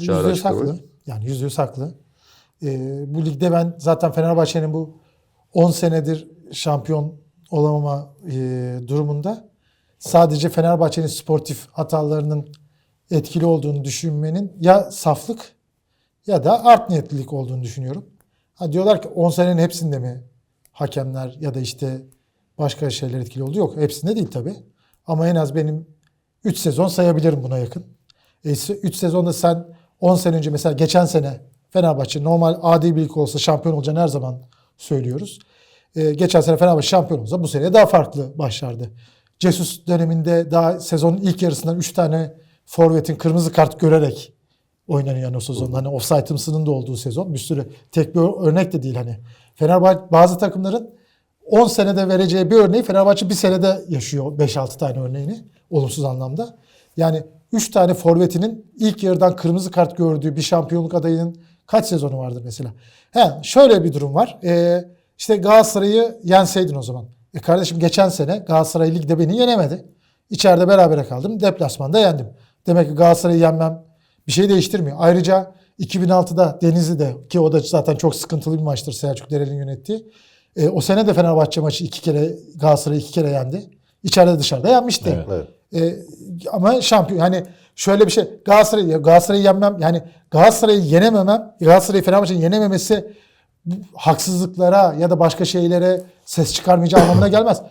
Yüzde yüz haklı. Yani yüzde yüz haklı. Ee, bu ligde ben zaten Fenerbahçe'nin bu 10 senedir şampiyon olamama e, durumunda sadece Fenerbahçe'nin sportif hatalarının etkili olduğunu düşünmenin ya saflık ya da art niyetlilik olduğunu düşünüyorum. Ha diyorlar ki 10 senenin hepsinde mi hakemler ya da işte başka şeyler etkili oldu? Yok hepsinde değil tabii. Ama en az benim 3 sezon sayabilirim buna yakın. 3 sezonda sen 10 sene önce mesela geçen sene Fenerbahçe normal adi bir lig olsa şampiyon olacağını her zaman söylüyoruz. Ee, geçen sene Fenerbahçe şampiyon olsa bu sene daha farklı başlardı. Jesus döneminde daha sezonun ilk yarısından 3 tane forvetin kırmızı kart görerek oynanıyor o sezon. Hani offside'ımsının da olduğu sezon. Bir sürü tek bir örnek de değil hani. Fenerbahçe bazı takımların 10 senede vereceği bir örneği Fenerbahçe bir senede yaşıyor 5-6 tane örneğini olumsuz anlamda. Yani 3 tane forvetinin ilk yarıdan kırmızı kart gördüğü bir şampiyonluk adayının kaç sezonu vardır mesela? He, şöyle bir durum var. Ee, işte Galatasaray'ı yenseydin o zaman. E kardeşim geçen sene Galatasaray ligde beni yenemedi. İçeride berabere kaldım. Deplasmanda yendim. Demek ki Galatasaray'ı yenmem bir şey değiştirmiyor. Ayrıca 2006'da Denizli'de ki o da zaten çok sıkıntılı bir maçtır Selçuk Derel'in yönettiği. E, o sene de Fenerbahçe maçı iki kere Galatasaray'ı iki kere yendi. İçeride dışarıda yenmişti. Evet. E, ama şampiyon hani şöyle bir şey Galatasaray Galatasaray'ı yenmem yani Galatasaray'ı yenememem Galatasaray'ı Fenerbahçe'nin yenememesi haksızlıklara ya da başka şeylere ses çıkarmayacağı anlamına gelmez.